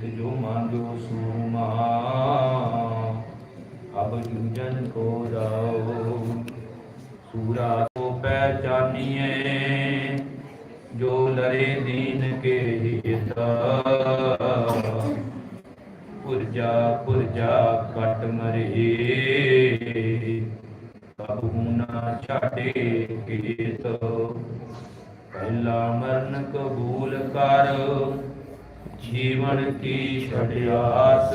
ਨਿਤ ਜੋ ਮੰਗੋ ਸੂਮਾ ਅਬ ਜੂਜਨ ਕੋ ਜਾਓ। ਸੂਰਾ ਕੋ ਪਹਿਚਾਨੀਏ ਜੋ ਲਰੇ ਦੀਨ ਕੇ ਹਿਤਾ ਪੁਰਜਾ ਪੁਰਜਾ ਕਟ ਮਰੇ ਕਬੂ ਨਾ ਛਾੜੇ ਕੀਤ। ਪਹਿਲਾ ਮਰਨ ਕਬੂਲ ਕਰ ਜੀਵਨ ਕੀ ਛੜਿਆਸ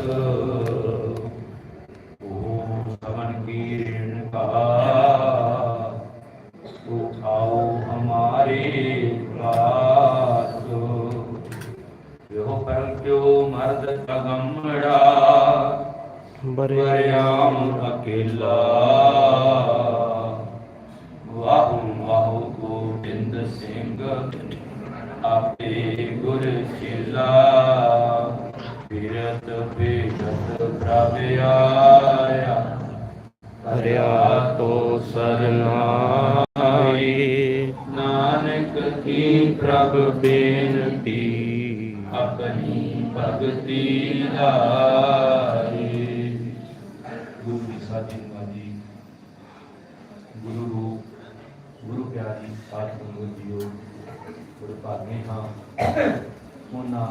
ਓ ਸਵਨ ਕੀ ਰਿਣ ਕਾ ਤੋ ਆਓ ਹਮਾਰੇ ਪਾਸ ਜੋ ਪਲ ਕਿਉ ਮਰਦ ਕਗਮੜਾ ਬਰਿਆਮ ਅਕੇਲਾ। ਵਾਹੁ ਵਾਹੁ ਗੋਬਿੰਦ ਸਿੰਘ। ਆਪੇ ਗੁਰ ਚੇਲਾ ਬਿਰਤ ਬੇਗਤ ਪ੍ਰਭ ਆਇਆ। ਹਰਿਆ ਤੋ ਸਰਨਾਈ ਨਾਨਕ ਕੀ ਪ੍ਰਭ ਬੇਨਤੀ, ਆਪਣੀ ਭਗਤੀ ਲਾਈ ਗੁਰੂ ਦੀ ਸਾਜੀ ਗੁਰੂ ਪਿਆਰੀ ਸਾਧ ਸੰਗਤ ਜੀਓ ਗੁਰੂ ਭਾਗੇ ਹਾਂ ਉਹਨਾਂ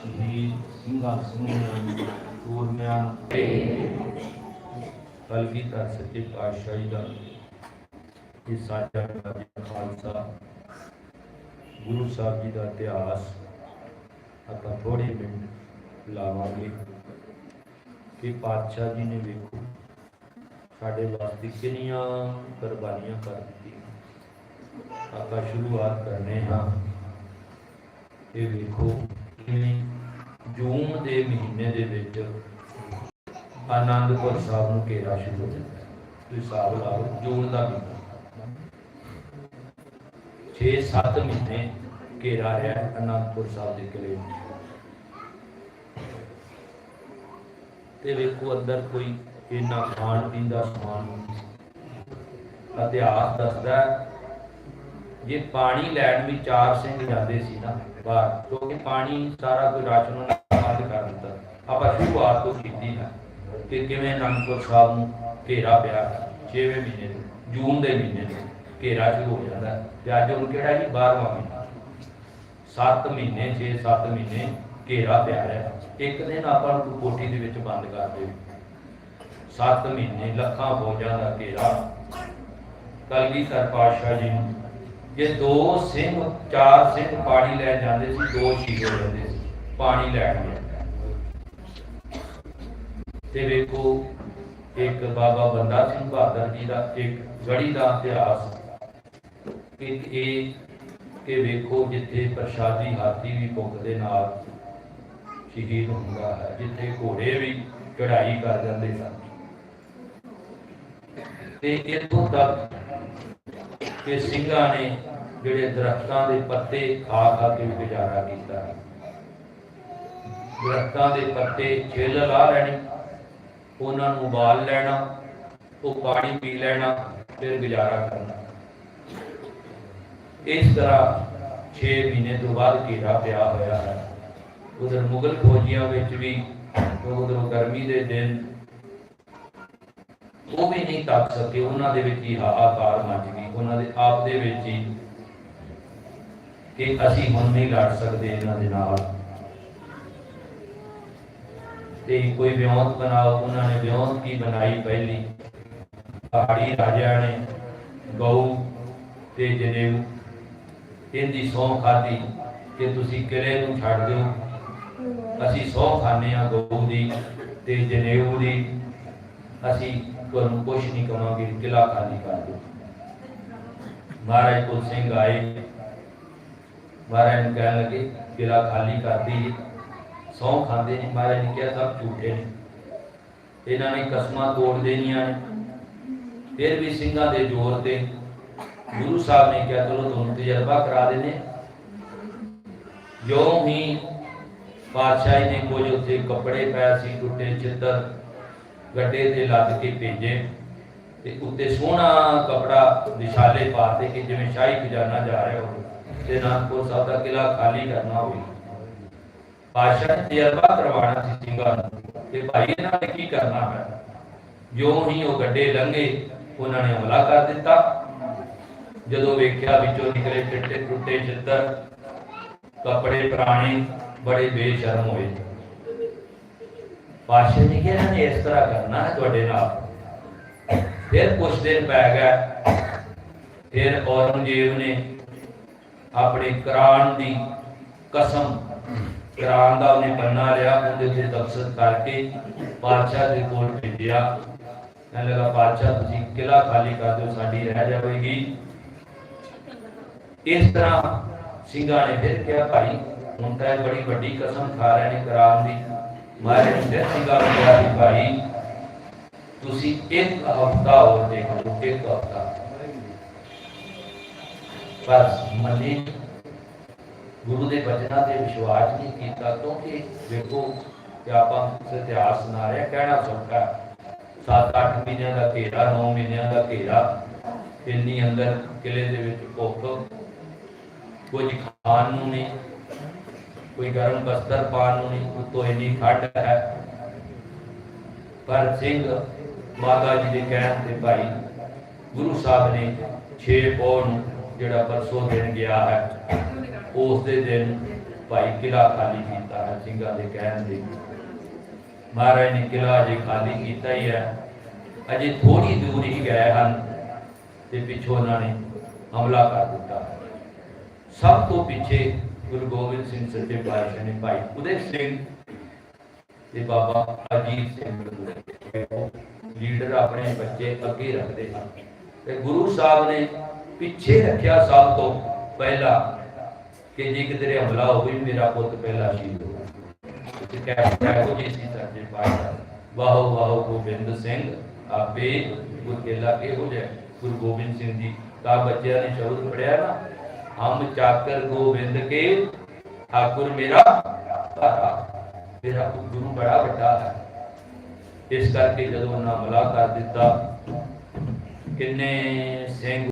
ਸ਼ਹੀਦ ਸਿੰਘਾਂ ਸਿੰਘਾਂ ਸੂਰਮਿਆਂ ਕਲਗੀ ਧਰ ਸੱਚੇ ਪਾਤਸ਼ਾਹੀ ਦਾ ਇਹ ਸਾਡਾ ਖਾਲਸਾ, ਗੁਰੂ ਸਾਹਿਬ ਜੀ ਦਾ ਇਤਿਹਾਸ ਆਪਾਂ ਥੋੜੇ ਮਿੰਟ ਲਾਵਾਂਗੇ ਕਿ ਪਾਤਸ਼ਾਹ ਜੀ ਨੇ ਵੇਖੋ, ਸਾਡੇ ਵਾਸਤੇ ਕਿੰਨੀਆਂ ਕੁਰਬਾਨੀਆਂ ਕਰ ਦਿੱਤੀਆਂ। ਆਪਾਂ ਸ਼ੁਰੂਆਤ ਕਰਨੇ ਹਾਂ। ਇਹ ਵੇਖੋ ਕਿ ਜੂਨ ਦੇ ਮਹੀਨੇ ਦੇ ਵਿੱਚ ਆਨੰਦਪੁਰ ਸਾਹਿਬ ਨੂੰ ਘੇਰਾ ਸ਼ੁਰੂ ਹੋ ਜਾਂਦਾ ਹੈ। ਤੁਸੀਂ ਹਿਸਾਬ ਲਾਓ, ਜੂਨ ਦਾ ਮਹੀਨਾ। 6-7 ਮਹੀਨੇ ਘੇਰਾ ਹੈ ਆਨੰਦਪੁਰ ਸਾਹਿਬ ਦੇ ਕਿਲੇ ਤੇ ਵੇਖੋ, ਅੰਦਰ ਕੋਈ ਇੰਨਾ ਖਾਣ ਪੀਣ ਦਾ ਸਮਾਨ, ਇਤਿਹਾਸ ਦੱਸਦਾ ਜੇ ਪਾਣੀ ਲੈਣ ਵੀ ਚਾਰ ਸਿੰਘ ਜਾਂਦੇ ਸੀ ਨਾ ਬਾਹਰ, ਕਿਉਂਕਿ ਪਾਣੀ ਸਾਰਾ ਕੋਈ ਰਾਸ਼ਨ ਉਹਨਾਂ ਬੰਦ ਕਰ ਦਿੱਤਾ ਆਪਾਂ ਸ਼ੁਰੂਆਤ ਤੋਂ ਕੀਤੀ ਹੈ ਕਿ ਕਿਵੇਂ ਅਨੰਦਪੁਰ ਸਾਹਿਬ ਨੂੰ ਘੇਰਾ ਪਿਆ 6ਵੇਂ ਮਹੀਨੇ ਨੂੰ ਜੂਨ ਦੇ ਮਹੀਨੇ ਨੂੰ ਘੇਰਾ ਸ਼ੁਰੂ ਹੋ ਜਾਂਦਾ ਤੇ ਅੱਜ ਹੁਣ ਕਿਹੜਾ ਜੀ? 12ਵਾਂ ਮਹੀਨਾ। 7 ਮਹੀਨੇ 6-7 ਮਹੀਨੇ ਘੇਰਾ ਪਿਆ ਰਿਹਾ ਇੱਕ ਦਿਨ ਆਪਾਂ ਨੂੰ ਕੋਠੀ ਦੇ ਵਿੱਚ ਬੰਦ ਕਰ ਦੇ। 7 ਮਹੀਨੇ ਲੱਖਾਂ ਫੌਜਾਂ ਦਾ ਘੇਰਾ। ਕਲਗੀ ਸਰ ਪਾਤਸ਼ਾਹ ਜੀ ਨੂੰ ਜੇ ਦੋ ਸਿੰਘ ਚਾਰ ਸਿੰਘ ਪਾਣੀ ਲੈ ਜਾਂਦੇ ਸੀ, ਦੋ ਸ਼ਹੀਦ ਹੋ ਸੀ, ਪਾਣੀ ਲੈਣ ਗਏ ਤੇ ਵੇਖੋ, ਇੱਕ ਬਾਬਾ ਬੰਦਾ ਸਿੰਘ ਬਹਾਦਰ ਜੀ ਦਾ ਇੱਕ ਗੜੀ ਦਾ ਇਤਿਹਾਸ। ਕਿ ਇਹ ਕਿ ਵੇਖੋ ਜਿੱਥੇ ਪ੍ਰਸ਼ਾਦੀ ਹਾਥੀ ਵੀ ਭੁੱਖ ਦੇ ਨਾਲ ਸ਼ਹੀਦ ਹੁੰਦਾ ਹੈ, ਜਿੱਥੇ ਘੋੜੇ ਵੀ ਚੜਾਈ ਕਰ ਜਾਂਦੇ ਸਨ। ਤੇ ਇਤੋਂ ਤੱਕ ਕਿ ਸਿੰਘਾਂ ਨੇ ਜਿਹੜੇ ਦਰਖਤਾਂ ਦੇ ਪੱਤੇ ਖਾ ਖਾ ਕੇ ਗੁਜ਼ਾਰਾ ਕੀਤਾ। ਦਰਖਤਾਂ ਦੇ ਪੱਤੇ ਛਿੱਲ ਲਾ ਲੈਣੀ, ਉਹਨਾਂ ਨੂੰ ਉਬਾਲ ਲੈਣਾ, ਉਹ ਪਾਣੀ ਪੀ ਲੈਣਾ, ਫਿਰ ਗੁਜ਼ਾਰਾ ਕਰਨਾ। ਇਸ ਤਰ੍ਹਾਂ 6 ਮਹੀਨੇ ਤੋਂ ਬਾਅਦ ਘੇਰਾ ਪਿਆ ਹੋਇਆ ਹੈ। ਉਧਰ ਮੁਗਲ ਫੌਜੀਆਂ ਵਿੱਚ ਵੀ ਉਧਰ ਗਰਮੀ ਦੇ ਦਿਨ ਉਹ ਵੀ ਨਹੀਂ ਤੱਕ ਸਕੇ, ਉਹਨਾਂ ਦੇ ਵਿੱਚ ਹੀ ਹਾਹਾਕਾਰ ਮਚ ਗਈ ਉਹਨਾਂ ਦੇ ਆਪ ਦੇ ਵਿੱਚ ਹੀ ਕਿ ਅਸੀਂ ਹੁਣ ਨਹੀਂ ਲੜ ਸਕਦੇ ਇਹਨਾਂ ਦੇ ਨਾਲ। ਤੇ ਕੋਈ ਵਿਉਂਤ ਬਣਾਓ, ਉਹਨਾਂ ਨੇ ਵਿਉਂਤ ਕੀ ਬਣਾਈ ਪਹਿਲੀ? ਪਹਾੜੀ ਰਾਜਿਆਂ ਨੇ, ਗਊ ਤੇ ਜਨੇਊ। ਇਹਦੀ ਸਹੁੰ ਖਾਦੀ ਕਿ ਤੁਸੀਂ ਕਿਲੇ ਨੂੰ ਛੱਡ ਦਿਓ। ਅਸੀਂ ਸਹੁੰ ਖਾਂਦੇ ਹਾਂ ਗਊ ਦੀ ਤੇ ਜਨੇਊ ਦੀ। ਅਸੀਂ ਤੁਹਾਨੂੰ ਕੁਛ ਨਹੀਂ ਕਵਾਂਗੇ ਕਿਲਾ ਖਾਲੀ ਕਰ ਦਿਓ। ਮਹਾਰਾਜ ਕੁਲ ਸਿੰਘ ਆਏ। ਮਹਾਰਾਜ ਨੂੰ ਕਹਿਣ ਲੱਗੇ ਕਿਲਾ ਖਾਲੀ ਕਰਦੀ ਸਹੁੰ ਖਾਂਦੇ ਨੇ। ਮਹਾਰਾਜ ਨੇ ਕਿਹਾ, ਸਭ ਝੂਠੇ ਨੇ। ਇਹਨਾਂ ਨੇ ਕਸਮਾਂ ਤੋੜ ਦੇਣੀਆਂ ਨੇ। ਫਿਰ ਵੀ ਸਿੰਘਾਂ ਦੇ ਜ਼ੋਰ ਤੇ ਗੁਰੂ ਸਾਹਿਬ ਨੇ ਕਿਹਾ, ਚਲੋ ਤੁਹਾਨੂੰ ਤਜਰਬਾ ਕਰਾ ਦਿੰਦੇ ਜੋ ਹੀ ਪਾਤਸ਼ਾਹੀ ਨੇ ਕੁਝ ਉੱਥੇ ਕੱਪੜੇ ਪਏ ਸੀ, ਟੁੱਟੇ, ਚਿੱਤਰ ਗੱਡੇ ਤੇ ਲੱਦ ਕੇ ਭੇਜੇ। ਤੇ ਉੱਤੇ ਸੋਹਣਾ ਕਪੜਾ ਵਿਛਾਲੇ ਪਾਤੇ ਕਿ ਜਿਵੇਂ ਸ਼ਾਹੀ ਖਜ਼ਾਨਾ ਜਾ ਰਿਹਾ ਹੋਵੇ ਤੇ ਨਾਨਕਪੁਰ ਸਾਹਿਬ ਦਾ ਕਿਲਾ ਖਾਲੀ ਕਰਨਾ ਹੋਵੇ। ਪਾਸ਼ਾ ਨੇ ਤਜਰਬਾ ਕਰਵਾਉਣਾ ਸੀ ਸਿੰਘਾਂ ਨੂੰ ਕਿ ਭਾਈ ਇਹਨਾਂ ਨੇ ਕੀ ਕਰਨਾ ਹੈ? ਜਿਉਂ ਹੀ ਉਹ ਗੱਡੇ ਲੰਘੇ, ਉਹਨਾਂ ਨੇ ਹਮਲਾ ਕਰ ਦਿੱਤਾ। ਜਦੋਂ ਵੇਖਿਆ ਵਿੱਚੋਂ ਨਿਕਲੇ ਟਿੱਟੇ ਟੁੱਟੇ ਚਿੱਤਰ ਕੱਪੜੇ ਪੁਰਾਣੇ, ਬੜੇ ਬੇਸ਼ਰਮ ਹੋਏ। ਪਾਸ਼ਾ ਨੇ ਕਿਹਾ, ਇਹਨਾਂ ਨੇ ਇਸ ਤਰ੍ਹਾਂ ਕਰਨਾ ਹੈ ਤੁਹਾਡੇ ਨਾਲ? ਫਿਰ ਕੁਝ ਦਿਨ ਪੈ ਗਿਆ। ਫਿਰ ਔਰੰਗਜ਼ੇਬ ਨੇ ਆਪਣੇ ਕੁਰਾਨ ਦੀ ਕਸਮ, ਕੁਰਾਨ ਦਾ ਉਹਨੇ ਪੰਨਾ ਲਿਆ, ਉਹਦੇ ਉੱਤੇ ਦਸਤਖਤ ਕਰਕੇ ਬਾਦਸ਼ਾਹ ਦੇ ਕੋਲ ਭੇਜਿਆ। ਮੈਂ ਲਗਾ ਬਾਦਸ਼ਾਹ ਤੁਸੀਂ ਕਿਲਾ ਖਾਲੀ ਕਰ ਦਿਓ, ਸਾਡੀ ਰਹਿ ਜਾਵੇਗੀ। ਇਸ ਤਰ੍ਹਾਂ ਸਿੰਘਾਂ ਨੇ ਫਿਰ ਕਿਹਾ, ਭਾਈ, ਹੁਣ ਤਾਂ ਇਹ ਬੜੀ ਵੱਡੀ ਕਸਮ ਖਾ ਰਹੇ ਨੇ ਕੁਰਾਨ ਦੀ। ਮਾਰੇ ਨੇ ਸਿੰਘਾਂ ਨੂੰ ਕਿਹਾ ਕਿ ਭਾਈ ਤੁਸੀਂ ਇੱਕ ਹਫ਼ਤਾ ਹੋਰ ਦੇਖ ਇੱਕ ਹਫ਼ਤਾ। ਬਸ ਮੰਨੇ। ਗੁਰੂ ਦੇ ਬਚਨਾਂ ਤੇ ਵਿਸ਼ਵਾਸ ਨਹੀਂ ਕੀਤਾ, ਕਿਉਂਕਿ ਵੇਖੋ ਕਿ ਆਪਾਂ ਇਤਿਹਾਸ ਸੁਣਾ ਰਿਹਾ ਕਹਿਣਾ ਸੌਖਾ ਸੱਤ ਅੱਠ ਮਹੀਨਿਆਂ ਦਾ ਘੇਰਾ 9 ਮਹੀਨਿਆਂ ਦਾ ਘੇਰਾ, ਇੰਨੀ ਅੰਦਰ ਕਿਲੇ ਦੇ ਵਿੱਚ ਭੁੱਖ। ਕੁਝ ਖਾਣ ਨੂੰ ਨਹੀਂ, ਕੋਈ ਗਰਮ ਬਸਤਰ ਪਾਣ ਨੂੰ ਨਹੀਂ, ਉੱਤੋਂ ਇੰਨੀ ਖੱਡ ਹੈ। ਪਰ ਸਿੰਘ ਮਾਤਾ ਜੀ ਦੇ ਕਹਿਣ ਤੇ ਭਾਈ ਗੁਰੂ ਸਾਹਿਬ ਨੇ 6 ਪੌਣ ਨੂੰ ਜਿਹੜਾ ਪਰਸੋਂ ਦਿਨ ਗਿਆ ਹੈ, ਉਸ ਦੇ ਦਿਨ ਭਾਈ ਕਿਲਾ ਖਾਲੀ ਕੀਤਾ ਹੈ, ਸਿੰਘਾਂ ਦੇ ਕਹਿਣ ਦੇ। ਮਹਾਰਾਜ ਨੇ ਕਿਲਾ ਜੇ ਖਾਲੀ ਕੀਤਾ ਹੀ ਹੈ। ਅਜੇ ਥੋੜੀ ਦੂਰ ਹੀ ਗਏ ਹਨ ਤੇ ਪਿੱਛੋਂ ਉਹਨਾਂ ਨੇ ਹਮਲਾ ਕਰ ਦਿੱਤਾ। ਸਭ ਤੋਂ ਪਿੱਛੇ ਗੁਰੂ ਗੋਬਿੰਦ ਸਿੰਘ ਸੱਚੇ ਪਾਤਸ਼ਾਹ ਨੇ ਭਾਈ ਉਦੈ ਸਿੰਘ ਤੇ ਬਾਬਾ ਅਜੀਤ ਸਿੰਘ ਗੁਰੂ ਲੀਡਰ ਆਪਣੇ ਬੱਚੇ ਅੱਗੇ ਰੱਖਦੇ ਹਨ ਤੇ ਗੁਰੂ ਸਾਹਿਬ ਨੇ ਪਿੱਛੇ ਰੱਖਿਆ ਸਭ ਤੋਂ ਪਹਿਲਾਂ ਕਿ ਜੇ ਕਿਤੇ ਹਮਲਾ ਹੋਵੇ, ਮੇਰਾ ਪੁੱਤ ਪਹਿਲਾ ਸ਼ਹੀਦ ਹੋ ਤੇ ਕਹਿ ਕੋ ਜੀ ਸੀ ਸੱਚੇ ਪਾਤਸ਼ਾਹ ਵਾਹੋ ਵਾਹੋ, ਗੋਬਿੰਦ ਸਿੰਘ, ਆਪੇ ਗੁਰਕੇਲਾ ਕੇ ਹੋ? ਜਾਏ ਗੁਰੂ ਗੋਬਿੰਦ ਸਿੰਘ ਜੀ, ਤਾਂ ਬੱਚਿਆਂ ਨੇ ਸ਼ਬਦ ਪੜਿਆ ਨਾ, ਹਮ ਚਾਕਰ ਗੋਬਿੰਦ ਕੇ, ਠਾਕੁਰ ਮੇਰਾ ਤਾਰਾ ਮੇਰਾ ਗੁਰੂ ਬੜਾ ਵੱਡਾ ਹੈ। ਇਸ ਕਰਕੇ ਜਦੋਂ ਉਹਨਾਂ ਹਮਲਾ ਕਰ ਦਿੱਤਾ ਕਿੰਨੇ ਸਿੰਘ